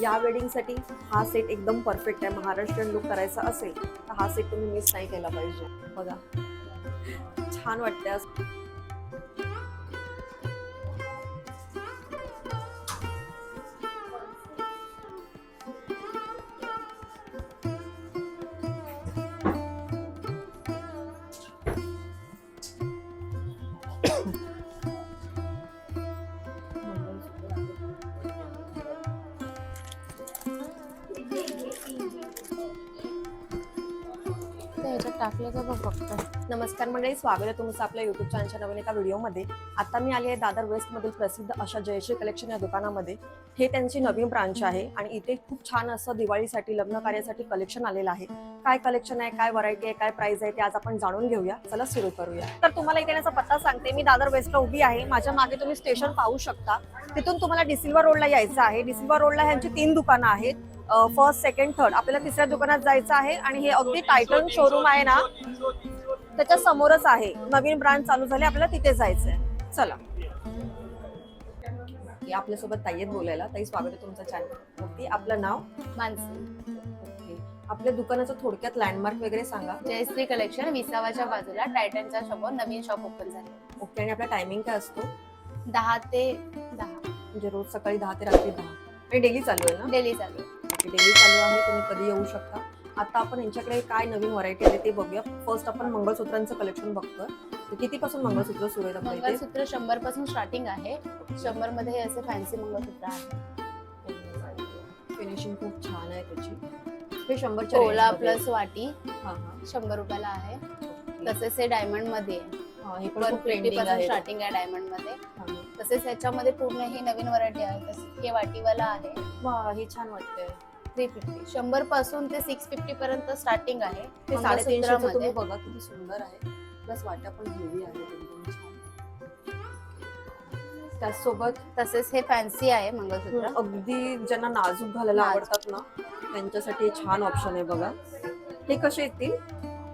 या वेडिंगसाठी हा सेट एकदम परफेक्ट आहे. महाराष्ट्रीयन लुक करायचा असेल तर हा सेट तुम्ही मिस नाही केला पाहिजे. बघा. छान वाटते नमस्कार मंडळी स्वागत आहे तुमचं आपल्या युट्यूब चॅनलच्या नवीन एका व्हिडिओमध्ये. आता मी आली आहे दादर वेस्टमधील प्रसिद्ध अशा जयश्री कलेक्शन या दुकानामध्ये. हे त्यांची नवीन ब्रांच आहे आणि इथे खूप छान असं दिवाळीसाठी लग्न कार्यासाठी कलेक्शन आलेलं आहे. काय कलेक्शन आहे काय व्हरायटी आहे काय प्राइस आहे ते आज आपण जाणून घेऊया. चला सुरू करूया. तर तुम्हाला इथे याचा पत्ता सांगते. मी दादर वेस्टला उभी आहे. माझ्या मागे तुम्ही स्टेशन पाहू शकता. तिथून तुम्हाला डिसिल्वा रोडला यायचं आहे. डिसिल्वा रोडला ह्यांची तीन दुकानं आहेत. फर्स्ट सेकंड थर्ड आपल्याला तिसऱ्या दुकानात जायचं आहे आणि हे अगदी टायटन शोरूम आहे ना. त्याच्या समोरच आहे. नवीन ब्रांच चालू झाली आपल्याला तिथे जायचंय. चला. आपल्यासोबत ताई आहेत बोलायला. ताई स्वागत आहे तुमचं चॅनल ओके आपलं नाव? मानसी. ओके. आपल्या दुकानाचं थोडक्यात लँडमार्क वगैरे सांगा. जयश्री कलेक्शन विसावाच्या बाजूला टायटनच्या शॉपवर नवीन शॉप ओपन झाले. ओके आणि आपला टायमिंग काय असतो? दहा ते दहा. म्हणजे रोज सकाळी दहा ते रात्री दहा. आणि डेली चालू आहे ना? डेली चालू डेली चालू आहे. तुम्ही कधी येऊ शकता? आता आपण यांच्याकडे काय नवीन व्हरायटी आहे ते बघूया. फर्स्ट आपण मंगळसूत्रांचं कलेक्शन बघतोय. तर कितीपासून मंगळसूत्र सुरू इथे? मंगळसूत्र शंभरपासून स्टार्टिंग आहे. शंभरमध्ये हे असे फॅन्सी मंगळसूत्र आहे. फिनिशिंग खूप छान आहे त्याची. हे शंभरच्या मध्ये. प्लस वाटी. शंभर रुपयाला आहे. तसेच हे डायमंडमध्ये. पासून आहे स्टार्टिंग आहे डायमंडमध्ये. तसेच ह्याच्यामध्ये पूर्ण ही नवीन व्हरायटी आहे. तसेच हे वाटीवाला आहे. हे छान वाटतंय. थ्री फिफ्टी शंभरपासून ते सिक्स फिफ्टी पर्यंत स्टार्टिंग आहे. ते साडेतीनशेचं तुम्ही मंगळसूत्रामध्ये. बघा किती सुंदर आहे. प्लस वाट्या पण हेवी आहे. एकदम छान त्याचसोबत तसेच हे फॅन्सी आहे मंगळसूत्र. अगदी ज्यांना नाजूक घालायला नाजूक. आवडतात ना त्यांच्यासाठी हे छान ऑप्शन आहे बघा. हे कसे येतील?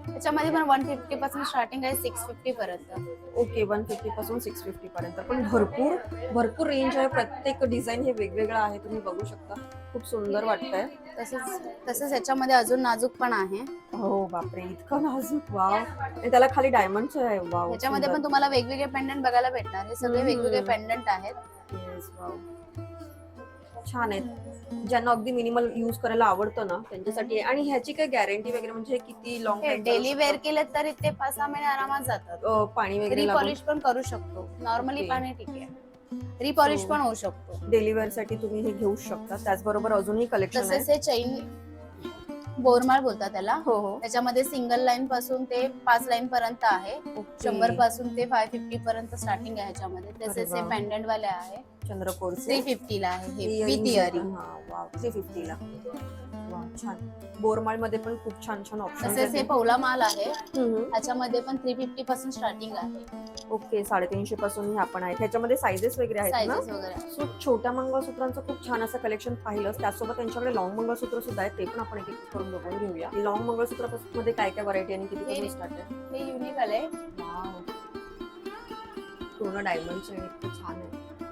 त्याच्यामध्ये पण वन फिफ्टी पासून स्टार्टिंग आहे सिक्स फिफ्टी पर्यंत. ओके वन फिफ्टी पासून सिक्स फिफ्टी पर्यंत. पण भरपूर भरपूर रेंज आहे. प्रत्येक डिझाईन हे वेगवेगळं आहे. तुम्ही बघू शकता. खूप सुंदर वाटतंय. तसेच तसेच ह्याच्यामध्ये अजून नाजूक पण आहे. हो बापरे. इतकं नाजूक वाव आणि त्याला खाली डायमंडचं आहे. वाव ह्याच्यामध्ये पण तुम्हाला वेगवेगळे पेंडंट बघायला भेटणार हे सगळे. वेगवेगळे पेंडंट आहेत. छान आहेत. ज्यांना अगदी मिनिमल युज करायला आवडतं ना त्यांच्यासाठी. आणि ह्याची काय गॅरंटी वगैरे म्हणजे किती लॉंग डेली वेअर केले तर ते पाच सहा महिने आरामात जातात. पाणी वगैरे रिपॉलिश पण करू शकतो. नॉर्मली. पाणी ठीक आहे. रिपॉलिश पण होऊ शकतो. डेली वेअरसाठी तुम्ही हे घेऊ शकता. त्याचबरोबर अजूनही कलेक्शन तसेच हे चैन बोरमाळ बोलतात त्याला. हो हो. त्याच्यामध्ये सिंगल लाईन पासून ते पाच लाईन पर्यंत आहे. शंभरपासून ते फाय फिफ्टी पर्यंत स्टार्टिंग आहे ह्याच्यामध्ये. तसेच हे. पेंडंट वाले आहे. चंद्रकोरचे. थ्री फिफ्टीला आहे हे विथ इयरिंग. थ्री फिफ्टीला. छान. बोरमाळमध्ये पण खूप छान छान ऑप्शन तसेच हे पौला माल आहे. ह्याच्यामध्ये पण थ्री फिफ्टी पासून स्टार्टिंग आहे. ओके साडेतीनशे पासून हे आपण आहेत. ह्याच्यामध्ये सायझेस वगैरे आहेत ना? सायझेस वगैरे सो छोट्या मंगळसूत्रांचं खूप छान असं कलेक्शन पाहिलं त्याचसोबत त्यांच्याकडे लॉंग मंगळसूत्र सुद्धा आहेत. ते पण आपण एक एक करून बघून घेऊया. लॉंग मंगळसूत्रमध्ये काय काय व्हरायटी आणि किती हे- स्टार्ट आहे? हे युनिक आले पूर्ण इतकं छान आहे.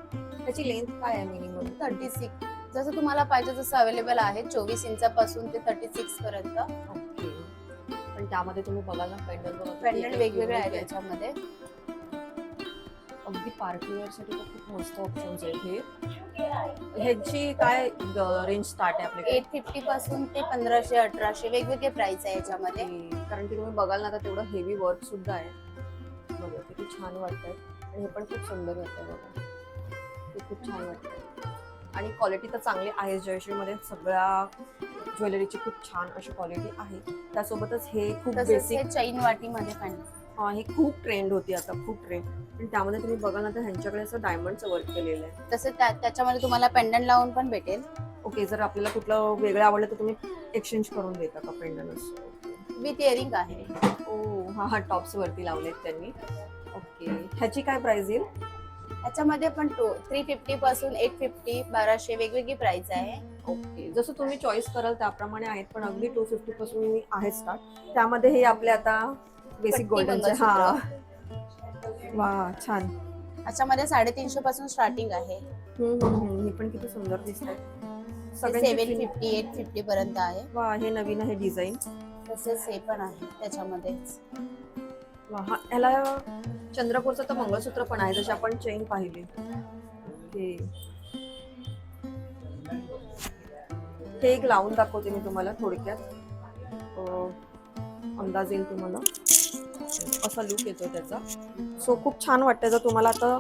त्याची लेंथ काय आहे मिनिमम थर्टी सिक्स जसं तुम्हाला पाहिजे तसं अवेलेबल आहे. चोवीस इंचापासून ते थर्टी सिक्स पर्यंत. ओके. पण त्यामध्ये तुम्ही बघाल ना पेंडल बघा एक वेगवेगळे आहे. त्याच्यामध्ये अगदी पार्टी वेअरसाठी तर खूप मस्त ऑप्शन्स आहेत हे. ह्याची काय रेंज स्टार्ट आहे आपल्याकडे? एट फिफ्टी पासून ते पंधराशे अठराशे वेगवेगळे प्राइस आहे याच्यामध्ये. कारण की तुम्ही बघाल ना तर तेवढं हेवी वर्क सुद्धा आहे. बघा किती छान वाटतंय. आणि हे पण खूप सुंदर वाटतंय बघा. ते खूप छान वाटतंय आणि क्वालिटी तर चांगली आहे. जयश्रीमध्ये सगळ्या ज्वेलरीची खूप छान अशी क्वालिटी आहे. त्यासोबतच हे खूप बेसिक हे चैन वाटीमध्ये पण. हे खूप ट्रेंड होती आता. खूप ट्रेंड पण त्यामध्ये तुम्ही बघाल ना तर ह्यांच्याकडे असं डायमंडचं वर्क केलेलं आहे. तसेच त्या- त्याच्यामध्ये तुम्हाला पेंडंट लावून पण भेटेल. ओके जर आपल्याला कुठलं वेगळं आवडलं तर तुम्ही एक्सचेंज करून देता का पेंडन विथ इयरिंग आहे. ओ हा हा टॉप्स वरती लावलेत त्यांनी. ओके ह्याची काय प्राइस येईल? त्याच्यामध्ये पण टू थ्री फिफ्टी पासून एट फिफ्टी बाराशे वेगवेगळी प्राइस आहे. ओके जसं तुम्ही चॉईस कराल त्याप्रमाणे आहेत पण अगदी टू फिफ्टी पासून आहे स्टार्ट त्यामध्ये हे आपले आता बेसिक पट्टी गोल्डनचे हा. वा छान. त्याच्यामध्ये साडेतीनशे पासून स्टार्टिंग आहे. हे पण किती सुंदर दिसत fin- फिफ्टी एट फिफ्टी पर्यंत आहे. वा हे नवीन आहे डिझाईन तसेच हे पण आहे त्याच्यामध्ये हा ह्याला चंद्रपूरचं तर मंगळसूत्र पण आहे जसे आपण चेन पाहिली. हे हे एक लावून दाखवते मी तुम्हाला थोडक्यात. अंदाज येईल तुम्हाला. असा लुक येतो त्याचा. सो खूप छान वाटतं जर तुम्हाला आता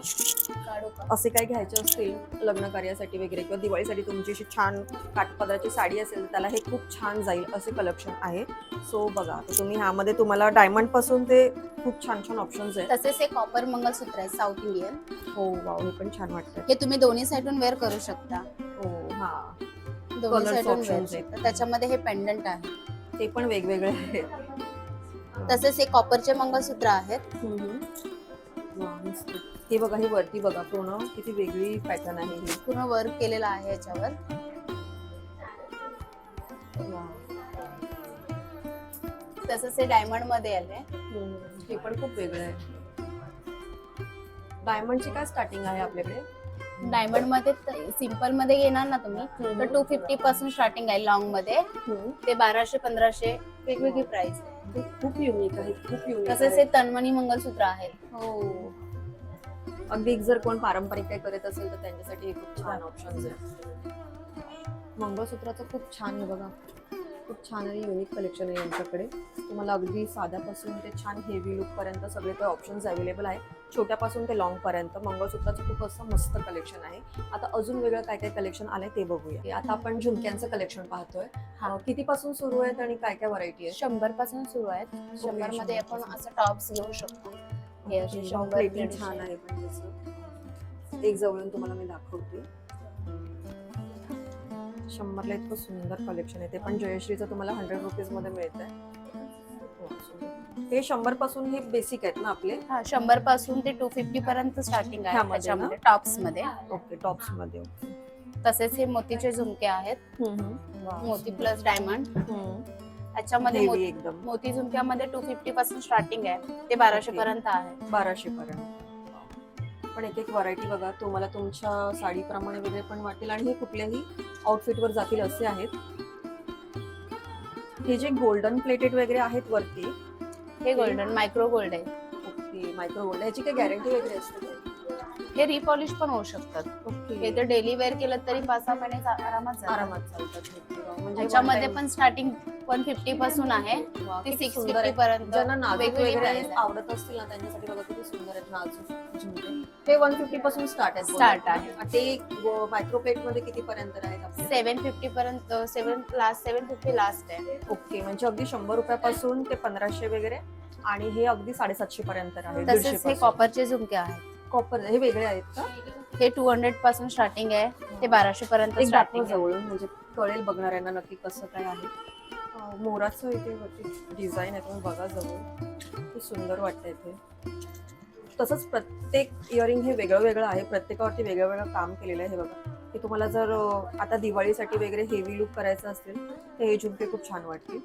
असे काही घ्यायचे असतील लग्न कार्यासाठी वगैरे किंवा दिवाळीसाठी तुमची अशी छान काठपदराची साडी असेल तर त्याला हे खूप छान जाईल असे कलेक्शन आहे. सो बघा तुम्ही ह्यामध्ये तुम्हाला डायमंडपासून ते खूप छान छान ऑप्शन्स आहेत. तसेच हे कॉपर मंगलसूत्र आहे साऊथ इंडियन हो वाव हे पण छान वाटतं हे तुम्ही दोन्ही साईडून वेअर करू शकता. हो हा. दोन्ही साईडून वेअर त्याच्यामध्ये हे पेंडंट आहे. ते पण वेगवेगळे आहेत. तसेच हे कॉपरचे मंगलसूत्र आहेत. मस्त. हे बघा हे वरती बघा पूर्ण. किती वेगळी पॅटर्न आहे ही. पूर्ण वर्क केलेलं आहे याच्यावर. तसंच हे डायमंडमध्ये आले हम्म, हे पण खूप वेगळं आहे. डायमंडची काय स्टार्टिंग आहे आपल्याकडे? डायमंडमध्ये सिंपलमध्ये घेणार ना तुम्ही तर टू फिफ्टी पासून स्टार्टिंग आहे लॉंगमध्ये. ते बाराशे पंधराशे वेगवेगळी प्राइस आहे. खूप युनिक आहे खूप युनिक तसेच हे तन्मणी मंगलसूत्र आहेत हो. अगदी जर कोण पारंपरिक काही करत असेल तर त्यांच्यासाठी हे खूप छान ऑप्शन्स आहे मंगळसूत्राचं खूप छान आहे बघा. खूप छान आणि युनिक कलेक्शन आहे यांच्याकडे. तुम्हाला अगदी साध्यापासून ते छान हेवी लुक पर्यंत सगळे ते ऑप्शन्स अवेलेबल आहे छोट्यापासून ते लॉंग पर्यंत. मंगळसूत्राचं खूप असं मस्त कलेक्शन आहे. आता अजून वेगळं काय काय कलेक्शन आलंय ते बघूया. आता आपण झुमक्यांचं कलेक्शन पाहतोय. हा. कितीपासून सुरू आहेत आणि काय काय व्हरायटी आहे शंभरपासून सुरू आहेत. शंभरमध्ये आपण असं टॉप्स घेऊ शकतो. हे शंभर दीडशे. छान आहे. पण त्याचं. एक जवळून तुम्हाला मी दाखवते. शंभरला इतकं सुंदर कलेक्शन आहे. ते पण जयश्रीचं तुम्हाला हंड्रेड रुपीजमध्ये मिळत आहे हे शंभरपासून हे बेसिक आहेत ना आपले? हा शंभरपासून ते टू फिफ्टी पर्यंत स्टार्टिंग आहे टॉप्समध्ये. Okay टॉप्समध्ये okay. तसेच हे मोतीचे झुमके आहेत. मोती प्लस डायमंड याच्यामध्ये मोती- एकदम. मोती झुमक्यामध्ये टू फिफ्टी पासून स्टार्टिंग आहे. ते बाराशे Okay. पर्यंत आहे. बाराशे पर्यंत. पण एक एक व्हरायटी बघा तुम्हाला तुमच्या साडीप्रमाणे वगैरे पण वाटेल आणि हे कुठल्याही आउटफिटवर जातील असे आहेत. हे जे गोल्डन प्लेटेड वगैरे आहेत वरती हे गोल्डन मायक्रो गोल्ड आहे. ओके मायक्रो गोल्ड ह्याची काही गॅरंटी वगैरे असते का? हे रिपॉलिश पण होऊ शकतात. ओके. हे तर डेली वेअर केलं तरी पाच सहा महिने चा- आरामात जातात. आरामात चालतात. हे. म्हणजे one time- पण स्टार्टिंग वन फिफ्टी पासून आहे. वा, ते किती सिक्स सुंदर फिफ्टी आहे. पर्यंत ज्यांना नाजूक वेगवेगळी वगैरे price आहे. आवडत असतील ना त्यांच्यासाठी बघा किती सुंदर आहेत नाजूक झुमके ते वन फिफ्टी पासून स्टार्ट आहेत Start आहे. ते मायक्रो प्लेटमध्ये किती पर्यंत आहेत आपले सेव्हन फिफ्टी पर्यंत seven last seven fifty last आहे. ओके. म्हणजे अगदी शंभर रुपयापासून ते पंधराशे वगैरे. आणि हे अगदी साडेसातशे पर्यंत आहे तसेच हे कॉपरचे झुमके आहेत. कॉपर हे वेगळे आहेत का? हे टू हंड्रेडपासून स्टार्टिंग आहे. ते बाराशे पर्यंत एक दाखवा स्टार्टिंग जवळून म्हणजे कळेल बघणाऱ्यांना नक्की कसं काय आहे. अं, मोराचं इथे वरती डिझाईन आहे तुम्ही बघा जवळ खूप सुंदर वाटतं इथे तसंच प्रत्येक इयरिंग हे वेगळं वेगळं आहे. प्रत्येकावरती वेगळं वेगळं काम केलेलं आहे हे बघा. की तुम्हाला जर आता दिवाळीसाठी वगैरे हेवी लुक करायचं असेल तर हे झुमके खूप छान वाटतील.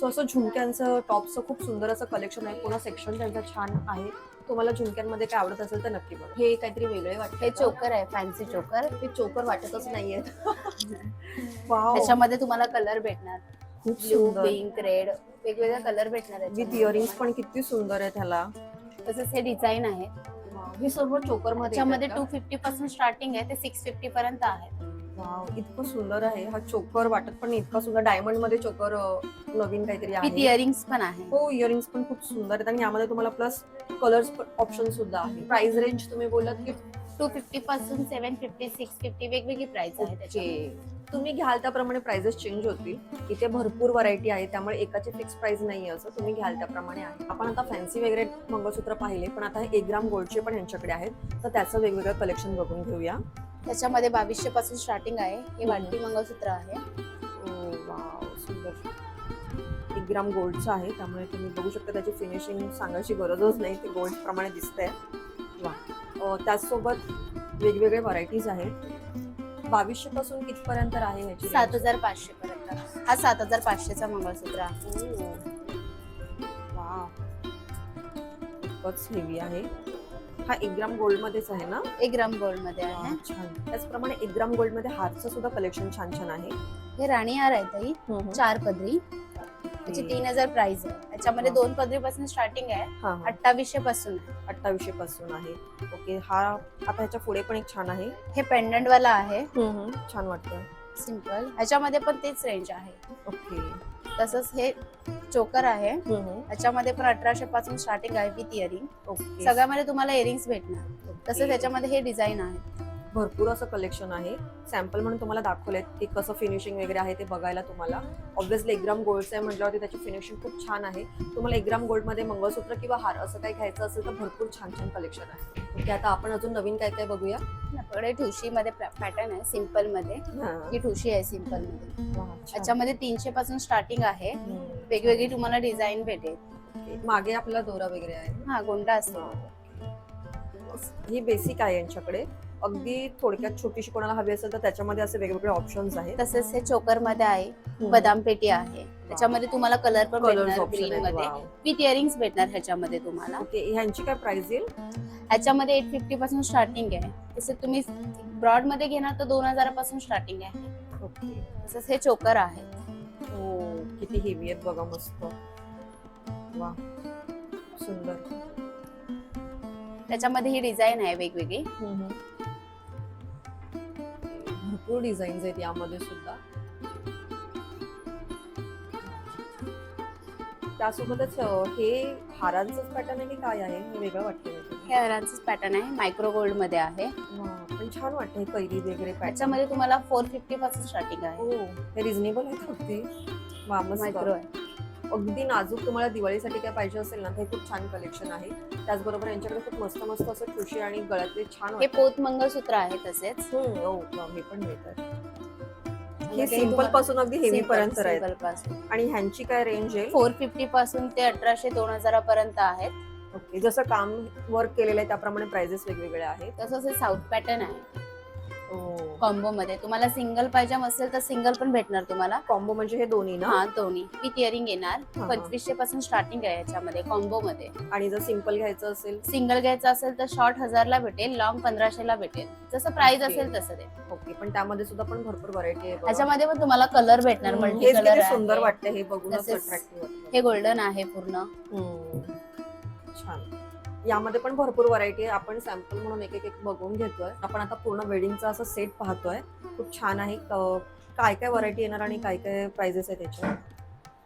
सो असं झुमक्यांचं टॉपचं खूप सुंदर असं कलेक्शन आहे. पुन्हा सेक्शन त्यांचं छान आहे. तुम्हाला झुमक्यांमध्ये काय आवडत असेल तर नक्की बघा. हे काहीतरी वेगळे वाटते. हे चोकर आहे फॅन्सी चोकर. ते चोकर वाटतच नाहीये. त्याच्यामध्ये तुम्हाला कलर भेटणार. खूप पिंक रेड वेगवेगळे कलर भेटणार आहेत. विथ इयरिंग्स पण किती सुंदर आहेत ह्याला. तसंच हे डिझाईन आहे. हे सर्व चोकर त्याच्यामध्ये टू फिफ्टी पासून स्टार्टिंग आहे ते सिक्स फिफ्टी पर्यंत आहे. इतकं सुंदर आहे. हा चोकर वाटत पण इतका सुंदर. डायमंडमध्ये चोकर नवीन काहीतरी आहे. इयरिंग्स पण आहे. हो इयरिंग्स पण खूप सुंदर आहेत आणि यामध्ये तुम्हाला प्लस कलर्स ऑप्शन सुद्धा आहे प्राइस रेंज तुम्ही बोलत की टू फिफ्टी पासून सेव्हन फिफ्टी सिक्स फिफ्टी वेगवेगळी प्राइस आहे त्याच्यामध्ये. तुम्ही घ्याल त्याप्रमाणे प्राइजेस चेंज होतील. इथे भरपूर व्हरायटी आहे त्यामुळे एकाची फिक्स प्राइस नाही असं तुम्ही घ्याल त्याप्रमाणे आहे. आपण आता फॅन्सी वगैरे मंगळसूत्र पाहिले पण आता एक ग्राम गोल्डचे पण यांच्याकडे आहेत. तर त्याचं वेगवेगळं कलेक्शन बघून घेऊया. त्याच्यामध्ये बावीसशे पासून स्टार्टिंग आहे. हे. वाटती मंगळसूत्र आहे. ओ, वाव, सुंदर. एक ग्राम गोल्डचं आहे त्यामुळे तुम्ही बघू शकता त्याची फिनिशिंग सांगायची गरजच नाही. ते गोल्ड प्रमाणे दिसतंय. वा. अं, त्याचसोबत वेगवेगळे व्हरायटीज आहेत. बावीसशे पासून कितपर्यंत आहे ह्याची सात हजार पाचशे पर्यंत. हा सात हजार पाचशेचा मंगळसूत्र. आहे वा खूपच हेवी आहे. हा एक ग्राम गोल्ड मध्येच आहे ना? एक ग्राम गोल्डमध्ये आहे छान. त्याचप्रमाणे एक ग्राम गोल्डमध्ये हारचं सुद्धा कलेक्शन छान छान आहे. हे राणी हार आहे ताई. चार पदरी. त्याची तीन हजार प्राइस आहे. त्याच्यामध्ये. दोन पदरी पासून स्टार्टिंग आहे. अठ्ठावीसशे पासून अठ्ठावीसशे पासून आहे. ओके हा आता ह्याच्या पुढे पण एक छान आहे. हे पेंडंट वाला आहे. छान वाटतं. सिंपल ह्याच्यामध्ये पण तेच रेंज आहे. ओके. तसंच हे चोकर आहे. ह्याच्यामध्ये पण अठराशे पासून स्टार्टिंग आहे विथ इयरिंग सगळ्यामध्ये तुम्हाला इयरिंग्स भेटणार. तसंच त्याच्यामध्ये हे डिझाईन आहे. भरपूर असं कलेक्शन आहे. सॅम्पल म्हणून तुम्हाला दाखवलेत की कसं फिनिशिंग वगैरे आहे ते बघायला तुम्हाला. ऑब्व्हियसली एक ग्राम गोल्डचं आहे म्हटल्यावरती त्याची फिनिशिंग खूप छान आहे. तुम्हाला एक ग्राम गोल्डमध्ये मंगळसूत्र किंवा हार असं काही घ्यायचं असेल तर भरपूर छान छान कलेक्शन आहे. ओके आता आपण अजून नवीन काय काय बघूया? आपल्याकडे ठुशी मध्ये पॅटर्न आहे सिंपलमध्ये. ही. ठुशी आहे सिंपलमध्ये. वा, छान. त्याच्यामध्ये तीनशे पासून स्टार्टिंग आहे. वेगवेगळी तुम्हाला डिझाईन भेटेल. मागे आपला दोरा वगैरे आहे हा गोंडा असतो ही बेसिक आहे यांच्याकडे. अगदी थोडक्यात छोटीशी कोणाला हवी असेल तर त्याच्यामध्ये असे वेगवेगळे ऑप्शन्स आहेत. तसेच हे चोकरमध्ये आहे बदाम पेटी आहे. त्याच्यामध्ये तुम्हाला कलर पण कलर्स भेटणार आहेत. मध्ये. विथ इयरिंग्स भेटणार ह्याच्यामध्ये तुम्हाला. ओके ह्यांची काय प्राइस येईल? ह्याच्यामध्ये एट फिफ्टी पासून स्टार्टिंग आहे. तसं तुम्ही ब्रॉडमध्ये घेणार तर दोन हजारापासून स्टार्टिंग आहे. ओके तसंच हे चोकर आहे. हो किती हेवी आहेत बघा मस्त. वा सुंदर. त्याच्यामध्ये ही डिझाईन आहे वेगवेगळी. भरपूर डिझाईन्स आहेत यामध्ये सुद्धा. त्यासोबतच हे हारांचंच पॅटर्न आहे की काय आहे? हे वेगळं वाटतं हे हरांचंच पॅटर्न आहे. मायक्रो गोल्डमध्ये आहे. पण छान वाटतं हे कैरी वगैरे त्याच्यामध्ये तुम्हाला फोर फिफ्टी पासून स्टार्टिंग आहे. हो हे रिझनेबल आहेत अगदी. मायक्रो आहे. अगदी नाजूक तुम्हाला दिवाळीसाठी काय पाहिजे असेल ना ते खूप छान कलेक्शन आहे. त्याचबरोबर यांच्याकडे खूप मस्त मस्त असं ठुशी आणि गळ्यातले छान हे पोत मंगळसूत्र आहे तसेच. हम्म, हो, वा, हे पण मिळतात हे सिंपलपासून अगदी हेवी पर्यंत आणि ह्यांची काय रेंज आहे? फोर फिफ्टी पासून ते अठराशे दोन हजारापर्यंत आहेत. ओके जसं काम वर्क केलेलं आहे त्याप्रमाणे प्राइजेस वेगवेगळे आहेत. तसंच हे साऊथ पॅटर्न आहे. हो. कॉम्बो मध्ये तुम्हाला सिंगल पाहिजे असेल तर सिंगल पण भेटणार तुम्हाला. कॉम्बो म्हणजे हे दोन्ही ना? हा दोन्ही. विथ इयरिंग येणार हा. पंचवीसशे पासून स्टार्टिंग आहे याच्यामध्ये कॉम्बो मध्ये आणि जर सिंपल घ्यायचं असेल? सिंगल घ्यायचं असेल तर शॉर्ट हजारला भेटेल लॉंग पंधराशेला भेटेल. जसं प्राइस. असेल तसं ते ओके पण त्यामध्ये सुद्धा पण भरपूर व्हरायटी आहे. त्याच्यामध्ये पण तुम्हाला कलर भेटणार मल्टी कलर सुंदर वाटतं हे वाटतं हे गोल्डन आहे पूर्ण. छान. यामध्ये पण भरपूर व्हरायटी आहे. आपण सॅम्पल म्हणून एक एक एक बघून घेतोय. आपण आता पूर्ण वेडिंगचा असं सेट पाहतोय. खूप छान आहे. काय काय व्हरायटी येणार आणि काय काय प्राइजेस आहे त्याचे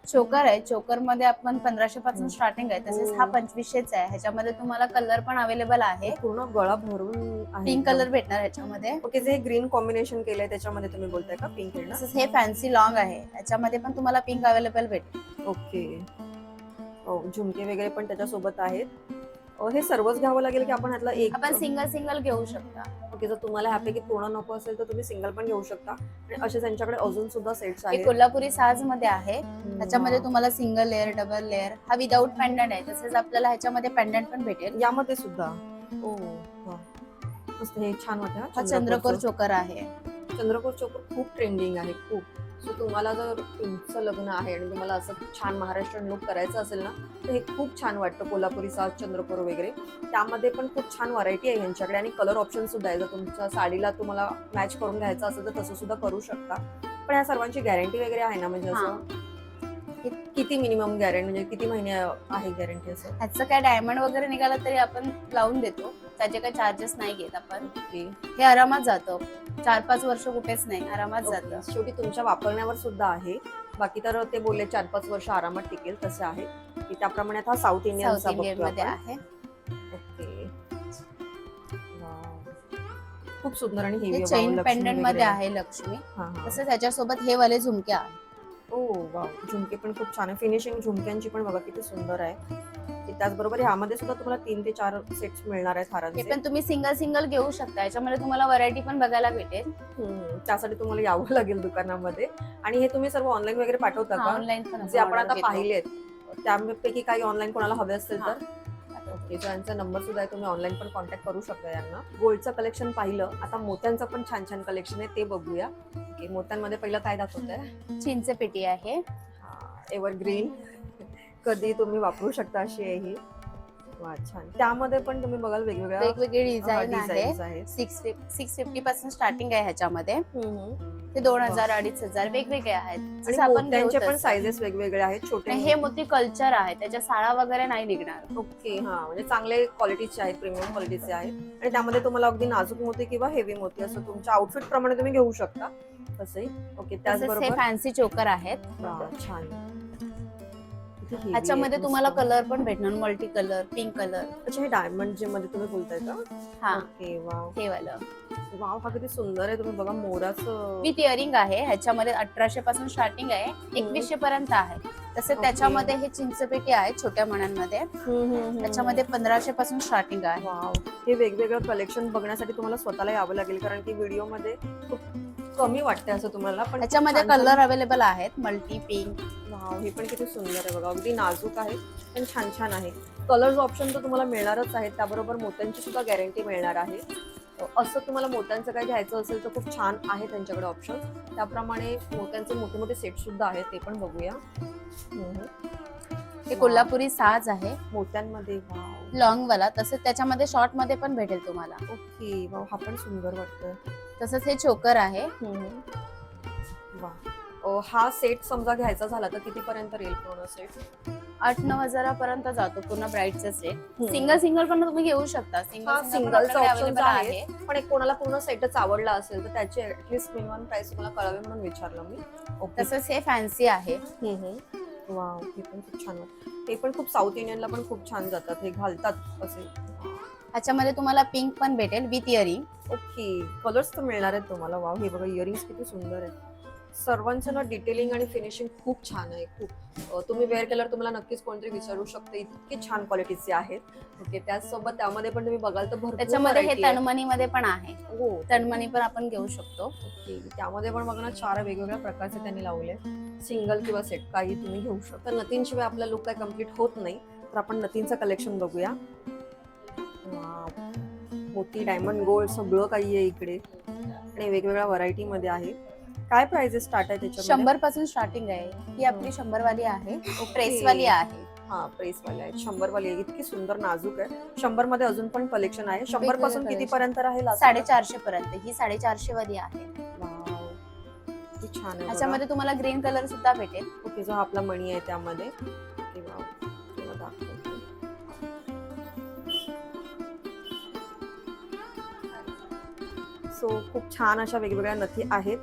चोकर आहे. चोकरमध्ये आपण पंधराशे पासून. स्टार्टिंग आहे. तसेच हो. हा. पंचवीसशेच आहे. ह्याच्यामध्ये तुम्हाला कलर पण अवेलेबल आहे. पूर्ण गळा भरून पिंक. कलर भेटणार ह्याच्यामध्ये. ओके जे ग्रीन कॉम्बिनेशन केलंय त्याच्यामध्ये तुम्ही बोलताय का? पिंक तसंच हे फॅन्सी लॉंग आहे. याच्यामध्ये पण तुम्हाला पिंक अवेलेबल भेटेल. ओके. हो झुमके वगैरे पण त्याच्यासोबत आहेत. हे सर्वच घ्यावं लागेल की आपण ह्यातला एक आपण सिंगल सिंगल घेऊ शकता. ओके जर तुम्हाला ह्यापैकी पूर्ण नको असेल तर तुम्ही सिंगल पण घेऊ शकता. आणि असे त्यांच्याकडे अजून सुद्धा सेट्स हे आहेत. कोल्हापुरी साजमध्ये आहे त्याच्यामध्ये. तुम्हाला सिंगल लेअर डबल लेअर हा विदाऊट पेंडंट आहे. तसेच आपल्याला ह्याच्यामध्ये पेंडंट पण भेटेल. यामध्ये सुद्धा. ओ वा. मस्त हे छान वाटतं हा हा चंद्रकोर. चोकर आहे. चंद्रकोर चोकर खूप ट्रेंडिंग आहे खूप. सो तुम्हाला जर तुमचं लग्न आहे आणि तुम्हाला असं छान महाराष्ट्रीयन लुक करायचं असेल ना तर हे खूप छान वाटतं. कोल्हापुरी साज चंद्रकोर वगैरे. त्यामध्ये पण खूप छान व्हरायटी आहे यांच्याकडे आणि कलर ऑप्शन सुद्धा आहे. जर तुमच्या साडीला तुम्हाला मॅच करून घ्यायचं असेल तर तसं सुद्धा करू शकता. पण या सर्वांची गॅरंटी वगैरे आहे ना? म्हणजे असं किती मिनिमम गॅरंटी म्हणजे किती महिने आहे गॅरंटी असं? ह्याचं काय डायमंड वगैरे निघालं तरी आपण लावून देतो. त्याचे काही चार्जेस नाही घेत आपण. हे आरामात जातं. चार पाच वर्ष कुठेच नाही आरामात जातं. शेवटी तुमच्या वापरण्यावर सुद्धा आहे. बाकी तर ते बोलले चार पाच वर्ष आरामात टिकेल तसे आहे. की त्याप्रमाणे आता साऊथ इंडियनमध्ये. आहे. ओके. खूप सुंदर आणि हेवी हे चैन पेंडंटमध्ये आहे. लक्ष्मी. तसंच ह्याच्यासोबत हे वाले झुमके आहे ओ वाव. झुमके पण खूप छान आहे. फिनिशिंग झुमक्यांची पण बघा किती सुंदर आहे. की त्याचबरोबर ह्यामध्ये सुद्धा तुम्हाला तीन ते चार सेट्स मिळणार आहेत हे हारांचे पण तुम्ही सिंगल सिंगल घेऊ शकता. याच्यामध्ये तुम्हाला व्हरायटी पण बघायला भेटेल. हम्म, त्यासाठी तुम्हाला यावं लागेल दुकानामध्ये. आणि हे तुम्ही सर्व ऑनलाईन वगैरे पाठवता का? ऑनलाईन पण जे आपण आता. पाहिलेत त्यापैकी काही ऑनलाईन कोणाला हवे असतील. तर? ओके यांचा नंबर सुद्धा आहे. तुम्ही ऑनलाईन पण कॉन्टॅक्ट करू शकता यांना. गोल्डचं कलेक्शन पाहिलं. आता मोत्यांचं पण छान छान कलेक्शन आहे. ते बघूया. ओके मोत्यांमध्ये पहिलं काय दाखवत आहे. चिंच पेटी आहे एव्हरग्रीन कधी तुम्ही वापरू शकता अशी आहे ही वा छान. त्यामध्ये पण तुम्ही बघाल वेगवेगळ्या वेगवेगळे डिझाईन आहे आहेत. सिक्स सिक्स फिफ्टी पासून स्टार्टिंग आहे ह्याच्यामध्ये. ते दोन हजार अडीच हजार वेगवेगळे आहेत. आणि जसं आपण घेऊ पण तसं. सायझेस वेगवेगळे आहेत छोटे आणि हे मोती कल्चर आहे. त्याच्या साळा वगैरे नाही निघणार. ओके हा. म्हणजे चांगले क्वालिटीचे आहेत प्रीमियम क्वालिटीचे आहेत. आणि त्यामध्ये तुम्हाला अगदी नाजूक मोती किंवा हेवी मोती असं तुमच्या आउटफिट प्रमाणे तुम्ही घेऊ शकता. तसंही ओके तसेच हे त्याचबरोबर फॅन्सी चोकर आहेत. वा, छान. ह्याच्यामध्ये तुम्हाला. कलर पण भेटणार. मल्टी कलर पिंक कलर अच्छा हे डायमंड जे मध्ये तुम्ही बोलताय का? हा. ओके वाव हे वालं. वाव हा किती सुंदर आहे. तुम्ही बघा मोराचं विथ इयरिंग आहे. ह्याच्यामध्ये अठराशे पासून स्टार्टिंग आहे. एकवीसशे पर्यंत आहे. तसे. त्याच्यामध्ये हे चिंचपेटी आहे छोट्या मण्यांमध्ये. त्याच्यामध्ये पंधराशे पासून स्टार्टिंग आहे. वाव हे वेगवेगळं कलेक्शन बघण्यासाठी तुम्हाला स्वतःला यावं लागेल. कारण की व्हिडिओमध्ये खूप कमी वाटते असं तुम्हाला पण त्याच्यामध्ये कलर अवेलेबल आहेत मल्टी पिंक वाव हे पण किती सुंदर आहे बघा. अगदी नाजूक आहे पण छान छान आहे. कलर्स ऑप्शन तर तुम्हाला मिळणारच आहे त्याबरोबर मोत्यांची सुद्धा गॅरंटी मिळणार आहे. असं तुम्हाला मोत्यांचं काय घ्यायचं असेल तर खूप छान आहे त्यांच्याकडे ऑप्शन त्याप्रमाणे मोत्यांचे मोठे मोठे सेट सुद्धा आहेत ते पण बघूया. हे कोल्हापुरी साज आहे. मोत्यांमध्ये लॉंग वाला तसंच त्याच्यामध्ये शॉर्टमध्ये पण भेटेल तुम्हाला. ओके हा पण सुंदर वाटतोय. तसंच हे चोकर आहे. वा. अ, हा सेट समजा घ्यायचा झाला तर कितीपर्यंत येईल पूर्ण सेट आठ नऊ हजारापर्यंत जातो पूर्ण ब्राईटचा सेट सिंगल सिंगल पण तुम्ही घेऊ शकता. हा, सिंगल सिंगलचा ऑप्शन आहे. पण एक कोणाला पूर्ण सेटच आवडला असेल तर त्याची ऍटलीस्ट मिनिमम प्राइस तुम्हाला कळावी म्हणून विचारलं मी. ओके तसंच हे फॅन्सी आहे. वाव पण खूप छान वाटतं ते पण खूप साऊथ इंडियनला पण खूप छान जातात. हे घालतात असे. ह्याच्यामध्ये तुम्हाला पिंक पण भेटेल विथ इयरिंग ओके कलर्स तर मिळणार आहेत तुम्हाला. वाव हे बघा इयरिंग्स किती सुंदर आहेत. सर्वांचं ना डिटेलिंग आणि फिनिशिंग खूप छान आहे खूप. तुम्ही वेअर केल्यावर तुम्हाला नक्कीच कोणतरी विचारू शकते इतके छान क्वालिटीचे आहेत. ओके त्याचसोबत त्यामध्ये पण तुम्ही बघाल तर भरपूर त्याच्यामध्ये हे variety आहे. तणमणी मध्ये पण आहे. हो. तणमणी पण आपण घेऊ शकतो. ओके त्यामध्ये पण बघा ना चार वेगवेगळ्या प्रकारचे त्यांनी लावले सिंगल किंवा सेट काही तुम्ही घेऊ शकता. नतीन शिवाय आपला लुक काय कंप्लीट होत नाही. तर आपण नतीनचं कलेक्शन बघूया. मोती डायमंड गोल्ड सगळं काही आहे इकडे. आणि वेगवेगळ्या व्हरायटी मध्ये आहे. काय प्राइजेस स्टार्ट आहे त्याच्यामध्ये? शंभरपासून स्टार्टिंग आहे. ही आपली शंभर वाली आहे. प्रेस वाली आहे. हा प्रेस वाले आहेत शंभर वाली आहे. इतकी सुंदर नाजूक आहे. शंभरमध्ये अजून पण कलेक्शन आहे. शंभर वेगवेगळं पासून किती collection. पर्यंत राहील? साडेचारशे पर्यंत. ही साडेचारशे वाली आहे. किती छान आहे ह्याच्यामध्ये तुम्हाला ग्रीन कलर सुद्धा भेटेल. ओके जो हा आपला मणी आहे त्यामध्ये. सो खूप छान अशा वेगवेगळ्या नथी आहेत.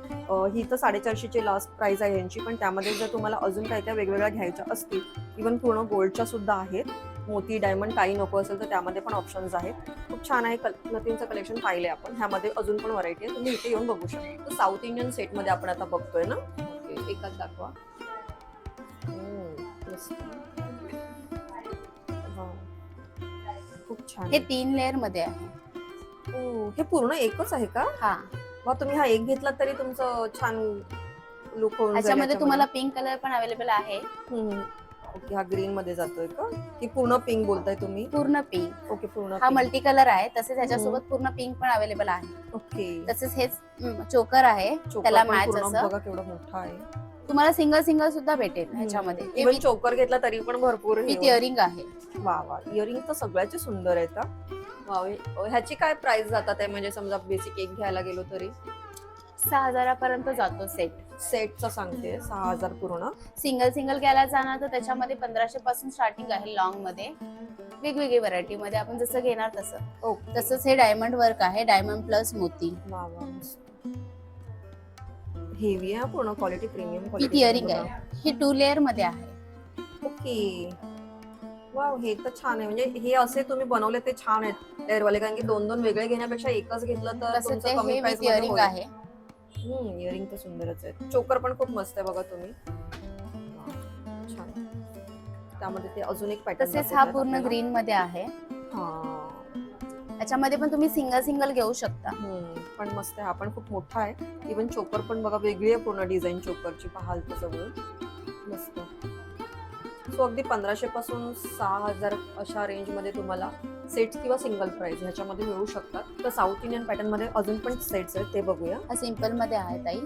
ही तर साडेचारशेची लास्ट प्राइस आहे यांची पण त्यामध्ये जर तुम्हाला अजून काय काय वेगवेगळ्या घ्यायच्या असतील इवन पूर्ण गोल्डच्या सुद्धा आहेत. मोती डायमंड काही नको असेल तर त्यामध्ये पण ऑप्शन्स आहेत. खूप छान आहे कल नथींचं कलेक्शन पाहिले आपण. ह्यामध्ये अजून पण व्हरायटी आहे. तुम्ही इथे येऊन बघू शकता. तर साऊथ इंडियन सेटमध्ये आपण आता बघतोय ना? एकाच दाखवा. खूप छान हे तीन लेअरमध्ये आहे. ओ, हे पूर्ण एकच आहे का? हा. वा तुम्ही हा एक घेतला तरी तुमचं छान लुक होऊन जाईल ह्याच्यामध्ये याच्यामध्ये. तुम्हाला पिंक कलर पण अवेलेबल आहे. हम्म. ओके हा ग्रीन मध्ये जातोय का? की पूर्ण पिंक बोलताय तुम्ही? पूर्ण पिंक ओके पूर्ण हा pink. मल्टी कलर आहे तसेच ह्याच्यासोबत पूर्ण पिंक पण अवेलेबल आहे. ओके तसेच हेच चोकर आहे. चोकर त्याला पण match पूर्ण असं. बघा केवढा मोठा आहे. तुम्हाला सिंगल सिंगल सुद्धा भेटेल ह्याच्यामध्ये. इवन चोकर घेतला तरी पण भरपूर हे विथ. इयरिंग आहे. वा वा. इयरिंग तर सगळ्याचे सुंदर आहेत हा. वा हे- ह्याची काय प्राइस जातात आहे? म्हणजे समजा बेसिक एक घ्यायला गेलो तरी? सहा हजारापर्यंत जातो सेट सेटचं सांगते सहा हजार पूर्ण. सिंगल सिंगल घ्यायला जाणार तर त्याच्यामध्ये पंधराशे पासून स्टार्टिंग आहे लॉंगमध्ये. वेगवेगळी व्हरायटी मध्ये आपण जसं घेणार तसं. ओके तसंच हे डायमंड वर्क आहे डायमंड प्लस मोती. वा वा हेवी आहे पूर्ण क्वालिटी प्रीमियम विथ इयरिंग आहे ही टू लेअरमध्ये आहे. ओके. वाव हे तर छान आहे. म्हणजे हे असे तुम्ही बनवले ते छान आहेत लेअरवाले कारण की दोन दोन वेगळे घेण्यापेक्षा एकच घेतलं तर तुमचं कमी हे प्राइस इयरिंग आहे. इयरिंग तर सुंदरच आहे. चोकर पण खूप मस्त आहे बघा तुम्ही. छान. त्यामध्ये ते अजून एक पॅटर्न तसेच हा पूर्ण ग्रीन मध्ये आहे. त्याच्यामध्ये पण तुम्ही सिंगल सिंगल घेऊ शकता. पण मस्त आहे. हा पण खूप मोठा आहे. इवन चोकर पण बघा वेगळी आहे पूर्ण डिझाईन चोकरची. पाहाल तर सगळं. मस्त. सो अगदी पंधराशे पासून सहा हजार अशा रेंजमध्ये तुम्हाला सेट्स किंवा सिंगल प्राइस ह्याच्यामध्ये मिळू शकतात. तर साऊथ इंडियन पॅटर्नमध्ये अजून पण सेट्स आहेत ते बघूया. सिंपलमध्ये आहे ताई.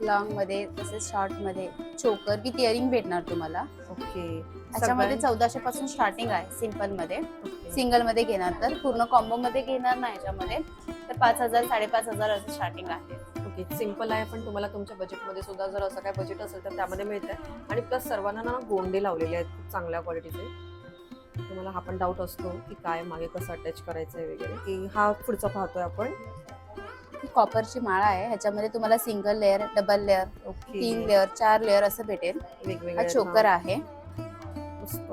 लॉंगमध्ये तसेच शॉर्टमध्ये. चोकर विथ इयरिंग भेटणार तुम्हाला. ओके. त्याच्यामध्ये चौदाशे पासून स्टार्टिंग आहे सिंपलमध्ये सिंगलमध्ये घेणार तर पूर्ण कॉम्बो मध्ये घेणार ना याच्यामध्ये. तर पाच हजार साडेपाच हजार असं स्टार्टिंग आहे. ओके सिंपल आहे पण तुम्हाला तुमच्या बजेटमध्ये सुद्धा जर असं काय बजेट असेल तर त्यामध्ये मिळत आहे आणि प्लस सर्वांना ना गोंडे लावलेले आहेत खूप चांगल्या क्वालिटीचे तुम्हाला हा पण डाऊट असतो की काय मागे कसं अटॅच करायचं आहे वगैरे. की हा पुढचा पाहतोय आपण. कॉपरची माळा आहे. ह्याच्यामध्ये तुम्हाला single layer double layer okay. तीन लेअर चार लेअर असं भेटेल. हा चोकर. आहे. मस्त.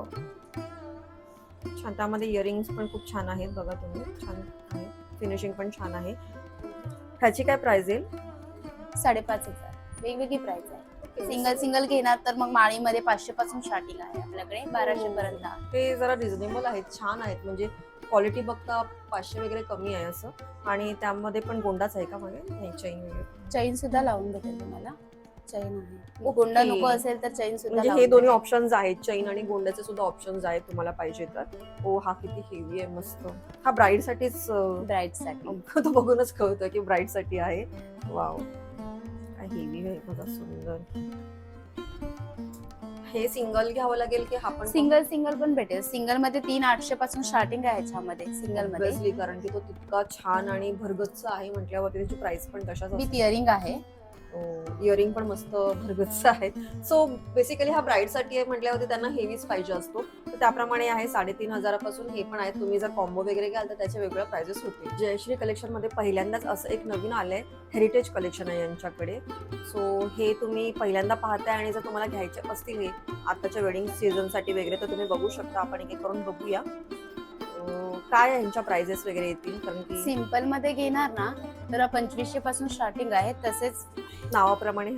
छान. त्यामध्ये इयरिंग्स पण खूप छान आहेत. बघा तुम्ही. छान आहे. फिनिशिंग पण छान आहे. ह्याची काय प्राइस येईल? साडेपाच हजार. वेगवेगळी प्राइस आहे. सिंगल सिंगल घेणार तर मग माळीमध्ये पाचशे पासून स्टार्टिंग आहे आपल्याकडे. बाराशे पर्यंत आहे. ते जरा रिझनेबल आहेत. छान आहेत. म्हणजे क्वालिटी बघता पाचशे वगैरे कमी आहे असं. आणि त्यामध्ये पण गोंडाच आहे का मागे? नाही चैन वगैरे. चैन सुद्धा लावून भेटेल तुम्हाला. चैन आहे. गोंडा नको असेल तर चैन सुद्धा म्हणजे हे लावून दोन्ही भेटेल. ऑप्शन्स आहेत. चैन आणि गोंड्याचे सुद्धा ऑप्शन्स आहेत तुम्हाला पाहिजे तर. ओ हा किती हेवी आहे मस्त. हा ब्राईड साठीच ब्राईडसाठी. तो बघूनच कळतं की ब्राईडसाठी आहे. वाव काय हेवी आहे बघा सुंदर. हे सिंगल घ्यावं लागेल की हा पण सिंगल सिंगल पण भेटेल. सिंगलमध्ये तीन आठशे पासून स्टार्टिंग आहे ह्याच्यामध्ये सिंगलमध्ये. Obviously, कारण की तो तितका छान आणि भरगच्च आहे म्हटल्यावरती त्याची प्राइस पण तशाच विथ इयरिंग आहे. इयरिंग पण मस्त भरगच्च आहेत. सो बेसिकली हा ब्राईडसाठी आहे म्हटल्यावरती त्यांना हेवीच पाहिजे असतो. तर त्याप्रमाणे आहे साडेतीन हजारापासून हे पण आहेत तुम्ही जर कॉम्बो वगैरे घ्याल तर त्याचे वेगळे प्राइजेस होतील. जयश्री कलेक्शनमध्ये पहिल्यांदाच असं एक नवीन आलंय. हेरिटेज कलेक्शन आहे यांच्याकडे. सो हे तुम्ही पहिल्यांदा पाहताय आणि जर तुम्हाला घ्यायचे असतील हे आताच्या वेडिंग सीझनसाठी वगैरे तर तुम्ही बघू शकता. आपण एक एक करून बघूया. काय यांच्या प्राइजेस वगैरे येतील? कारण की सिंपलमध्ये घेणार ना तर पंचवीसशे पासून स्टार्टिंग आहे. तसेच नावाप्रमाणे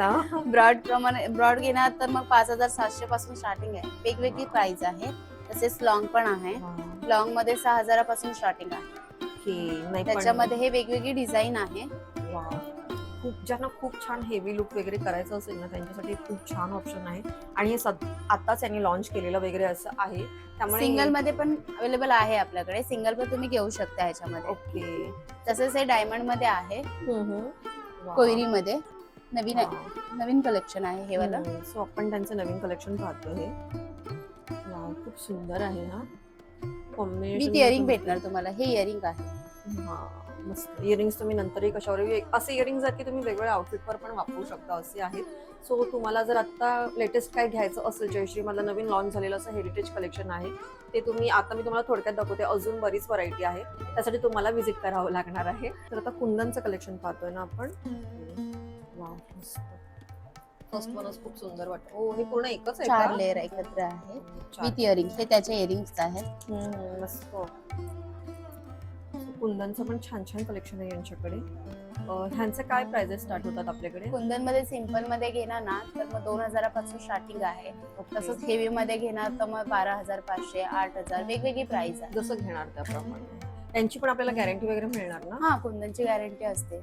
हा. ब्रॉड प्रमाणे ब्रॉड घेणार तर मग पाच हजार सातशे पासून स्टार्टिंग आहे. वेगवेगळी प्राइस आहे. तसेच लॉंग पण आहे. लॉंगमध्ये सहा हजारापासून स्टार्टिंग आहे. त्याच्यामध्ये हे वेगवेगळी डिझाईन आहे. खूप ज्यांना खूप छान हेवी लुक वगैरे करायचं असेल ना त्यांच्यासाठी खूप छान ऑप्शन आहे. आणि हे सद आताच यांनी लॉन्च केलेलं वगैरे असं आहे. त्यामुळे सिंगलमध्ये पण अवेलेबल आहे आपल्याकडे. सिंगल पण तुम्ही घेऊ शकता ह्याच्यामध्ये. ओके. तसेच हे डायमंडमध्ये आहे. कोयरी मध्ये नवीन. नवीन कलेक्शन आहे हे वाला. सो आपण त्यांचं नवीन कलेक्शन पाहतो हे. खूप सुंदर आहे ना विथ इयरिंग भेटणार तुम्हाला. हे इयरिंग आहे. हा मस्त इयरिंग्स तुम्ही नंतरही कशावर असे इयरिंग्स आहेत की तुम्ही वेगवेगळ्या आउटफिटवर पण वापरू शकता असे आहेत. सो तुम्हाला जर आता लेटेस्ट काय घ्यायचं असेल जयश्री मला नवीन लॉन्च झालेलं असं हेरिटेज कलेक्शन आहे ते तुम्ही आता मी तुम्हाला थोडक्यात दाखवते. अजून बरीच व्हरायटी आहे. त्यासाठी तुम्हाला व्हिजिट करावं लागणार आहे. तर आता कुंदनचं कलेक्शन पाहतोय ना आपण. फर्स्ट वनच खूप सुंदर वाटतं. हो हे पूर्ण एकच आहे चार लेअर एकत्र आहे. चार. विथ इयरिंग हे त्याचे इयरिंग्स आहेत. मस्त. कुंदनचं पण छान छान कलेक्शन आहे यांच्याकडे. ह्यांचे काय प्राइजेस स्टार्ट होतात आपल्याकडे? कुंदनमध्ये सिंपलमध्ये घेणार ना तर मग दोन हजारापासून स्टार्टिंग आहे. तसंच हेवी मध्ये घेणार तर मग बारा हजार पाचशे आठ हजार वेगवेगळी प्राइस आहे. जसं घेणार त्याप्रमाणे. यांची पण आपल्याला गॅरंटी वगैरे मिळणार ना? हा कुंदनची गॅरंटी असते.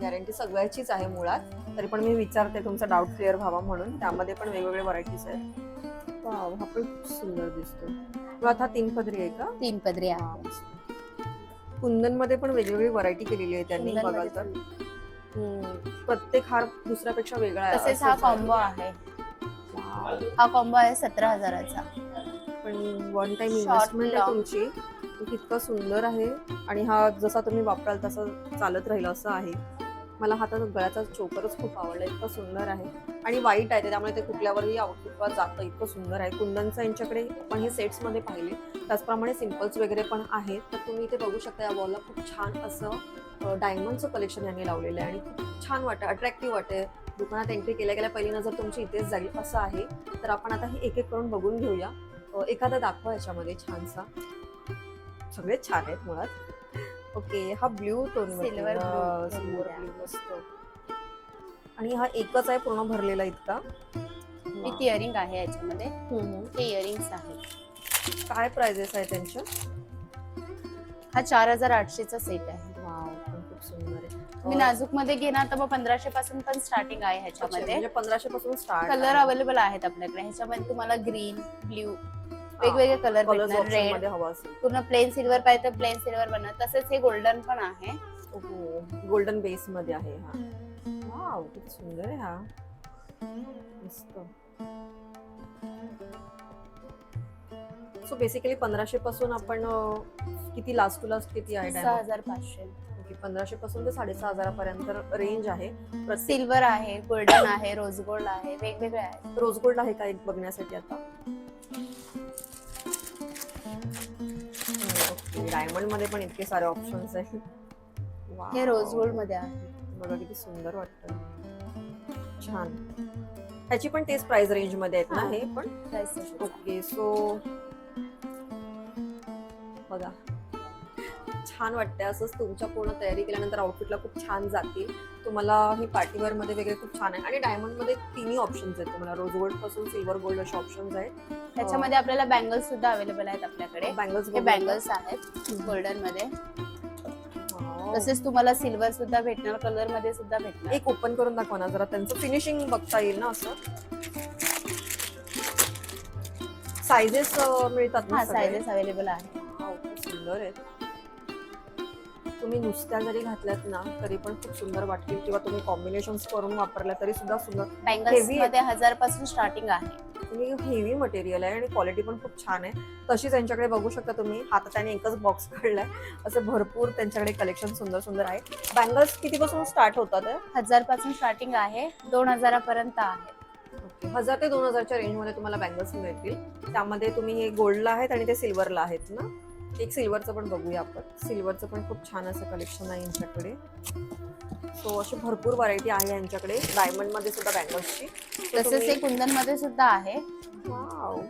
गॅरंटी सगळ्याचीच आहे मुळात. तरी पण मी विचारते तुमचा डाऊट क्लिअर व्हावा म्हणून. त्यामध्ये पण वेगवेगळे व्हरायटीज आहेत. हा पण खूप सुंदर दिसतो. हा तीन पदरी आहे का? तीन पदरी आहे. कुंदनमध्ये पण वेगवेगळी व्हरायटी केलेली आहे त्यांनी कुंदनमध्ये बघाल तर. हम्म, प्रत्येक हार दुसऱ्यापेक्षा वेगळा आहे तसेच हा असंच आहे. कॉम्बो आहे. हा कॉम्बो आहे सतरा हजाराचा पण वन टाइम Short, इन्व्हेस्टमेंट आहे long. तुमची तो कितका सुंदर आहे आणि हा जसा तुम्ही वापराल तसं चालत राहील असं आहे मला हातात गळ्याचा चोकरच खूप आवडला इतकं सुंदर आहे. आणि वाईट आहे ते त्यामुळे ते कुठल्यावरही आउटफिटवर जातं इतकं सुंदर आहे. कुंदनचं यांच्याकडे पण हे सेट्समध्ये पाहिले. त्याचप्रमाणे सिम्पल्स वगैरे पण आहेत. तर तुम्ही इथे बघू शकता या वॉलला खूप छान असं डायमंडचं कलेक्शन यांनी लावलेलं आहे. आणि खूप छान वाटतं अट्रॅक्टिव्ह वाटते दुकानात एंट्री केल्या गेल्या पहिली नजर तुमची इथेच जाईल असं आहे. तर आपण आता हे एक एक करून बघून घेऊया. एखादा दाखवा याच्यामध्ये छानसा. सगळेच छान आहेत मुळात. ओके हा ब्ल्यू टोन सिल्वर मध्ये ब्ल्यू मस्त आणि हा एकच आहे पूर्ण भरलेला इतका. विथ इयरिंग आहे याच्यामध्ये. हे इयरिंग्स आहे काय प्राइजेस आहे त्यांच्या? हा चार हजार आठशेचा सेट आहे. खूप सुंदर आहे. तुम्ही नाजूकमध्ये घेणार तर मग पंधराशे पासून पण स्टार्टिंग आहे ह्याच्यामध्ये. पंधराशे पासून स्टार्ट कलर अवेलेबल आहेत आपल्याकडे. ह्याच्यामध्ये तुम्हाला ग्रीन ब्ल्यू वेगवेगळे कलर भेटणार. रेडमध्ये हवा असेल. पूर्ण प्लेन सिल्वर पाहिजे तर प्लेन सिल्वर बनणार तसेच हे गोल्डन पण आहे. गोल्डन बेस मध्ये आहे हा. वाव किती सुंदर आहे हा. मस्त. सो बेसिकली पंधराशे पासून आपण अं, किती लास्ट टू लास्ट किती आहे? सहा? हजार पाचशे पंधराशे पासून ते साडेसहा हजारापर्यंत रेंज आहे. सिल्वर आहे गोल्डन आहे रोज गोल्ड आहे वेगवेगळे आहे. रोज गोल्ड आहे का एक बघण्यासाठी आता? ओके डायमंडमध्ये पण इतके सारे ऑप्शन्स आहेत. हे रोज गोल्डमध्ये आहे बघा किती सुंदर वाटतं छान ह्याची पण तेच प्राइस रेंजमध्ये आहेत ना हा. पण. ओके सो बघा छान वाटतंय असंच तुमच्या पूर्ण तयारी केल्यानंतर आउटफिटला खूप छान जातील. तुम्हाला ही पार्टीवेअरमध्ये वगैरे खूप छान आहे. आणि डायमंडमध्ये तिन्ही ऑप्शन्स आहेत तुम्हाला. रोज गोल्डपासून सिल्वर गोल्ड असे ऑप्शन्स आहेत. त्याच्यामध्ये आपल्याला बँगल्स सुद्धा अवेलेबल आहेत आपल्याकडे. बँगल्स हे बँगल्स आहेत गोल्डनमध्ये तसेच तुम्हाला सिल्वर सुद्धा भेटणार कलरमध्ये सुद्धा भेटणार. एक ओपन करून दाखवा ना जरा. त्यांचं फिनिशिंग बघता येईल ना असं? सायझेस मिळतात ना हा? सायझेस अवेलेबल आहे सुंदर आहेत. तुम्ही नुसत्या जरी घातल्यात ना तरी पण खूप सुंदर वाटतील. किंवा तुम्ही कॉम्बिनेशन करून वापरल्या तरी सुद्धा सुंदर. बँगल्स Heavy आहे. मध्ये हजारपासून स्टार्टिंग आहे. तुम्ही हेवी मटेरियल आहे आणि क्वालिटी पण खूप छान आहे. तशीच त्यांच्याकडे बघू शकता तुम्ही. हातात त्याने एकच बॉक्स काढलाय. असं भरपूर त्यांच्याकडे कलेक्शन सुंदर सुंदर आहे. बँगल्स कितीपासून स्टार्ट होतात? हजारपासून स्टार्टिंग आहे. दोन हजारापर्यंत आहे. ओके. हजार ते दोन हजारच्या रेंजमध्ये तुम्हाला बँगल्स मिळतील. त्यामध्ये तुम्ही हे गोल्डला आहेत आणि ते सिल्वरला आहेत ना? एक सिल्वरचं पण बघूया आपण. सिल्वरचं पण खूप छान असं कलेक्शन आहे यांच्याकडे. सो अशी भरपूर व्हरायटी आहे यांच्याकडे. डायमंडमध्ये सुद्धा बँगल्सची तसेच हे कुंदनमध्ये सुद्धा आहे. वाव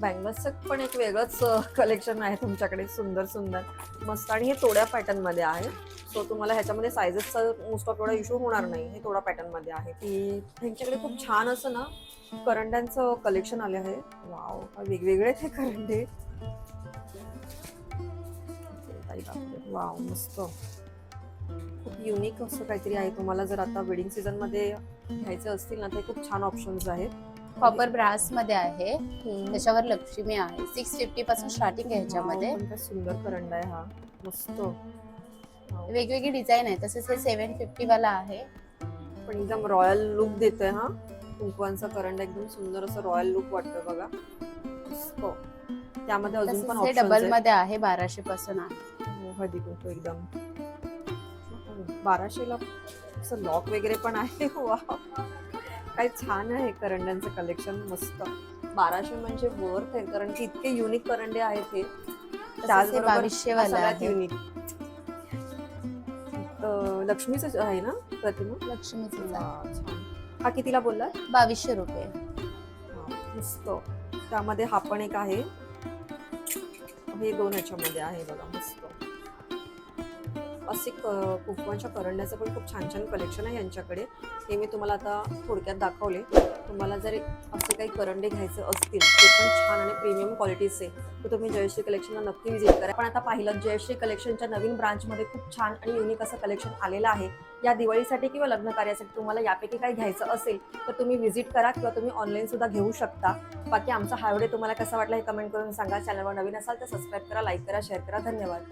बँगल्सचं पण एक वेगळंच कलेक्शन आहे तुमच्याकडे. सुंदर सुंदर. मस्त. आणि हे तोड्या पॅटर्नमध्ये आहे. सो तुम्हाला ह्याच्यामध्ये सायझेसचा मोस्ट ऑफ एवढा इश्यू होणार नाही. हे तोडा पॅटर्नमध्ये आहे. की ह्यांच्याकडे खूप छान असं ना करंड्यांचं कलेक्शन आले आहे. वाव वेगवेगळे हे करंडे. ताई बापरे, वाव मस्त. खूप युनिक असं काहीतरी आहे. तुम्हाला जर आता वेडिंग सीझनमध्ये घ्यायचे असतील ना ते खूप छान ऑप्शन्स आहेत. कॉपर ब्रासमध्ये आहे. त्याच्या त्याच्यावर लक्ष्मी आहे. सिक्स फिफ्टी पासून स्टार्टिंग आहे ह्याच्यामध्ये. सुंदर करंडा आहे हा. मस्त. वाव. वेगवेगळी डिझाईन आहे. तसेच हे सेव्हन फिफ्टी वाला आहे. पण एकदम रॉयल लुक देतोय हा. कुंकवांचा करंडा एकदम सुंदर असं रॉयल लुक वाटतं बघा. मस्त. त्यामध्ये अजून पण तसेच हे डबलमध्ये आहे बाराशे पासून आहे. हळदी कुंकू एकदम. बाराशेला असं लॉक वगैरे पण आहे. वा काय छान आहे करंड्यांचं कलेक्शन मस्त. बाराशे म्हणजे वर्थ आहे कारण की इतके युनिक करंडे आहेत हे. आहे युनिक लक्ष्मीच आहे ना प्रतिमा? लक्ष्मीचं. हा कितीला बोललात बावीसशे रुपये. मस्त. त्यामध्ये हा पण एक आहे. हे दोन ह्याच्यामध्ये आहे बघा मस्त. असे क- कुंकवांच्या करंड्याचं पण खूप छान छान कलेक्शन आहे यांच्याकडे. हे मी तुम्हाला आता थोडक्यात दाखवले. तुम्हाला जर असे काही करंडे घ्यायचे असतील ते पण छान आणि प्रीमियम क्वालिटीचे तर तुम्ही जयश्री कलेक्शनला नक्की विजिट करा. पण आता पाहिलं जयश्री कलेक्शनच्या नवीन ब्रांचमध्ये खूप छान आणि युनिक असं कलेक्शन आलेलं आहे. या दिवाळीसाठी किंवा लग्न कार्यासाठी तुम्हाला यापैकी काही घ्यायचं असेल तर तुम्ही व्हिजिट करा किंवा तुम्ही ऑनलाईन सुद्धा घेऊ शकता. बाकी आमचा हा व्हिडिओ तुम्हाला कसा वाटला हे कमेंट करून सांगा. चॅनलवर नवीन असाल तर सबस्क्राईब करा लाईक करा शेअर करा. धन्यवाद.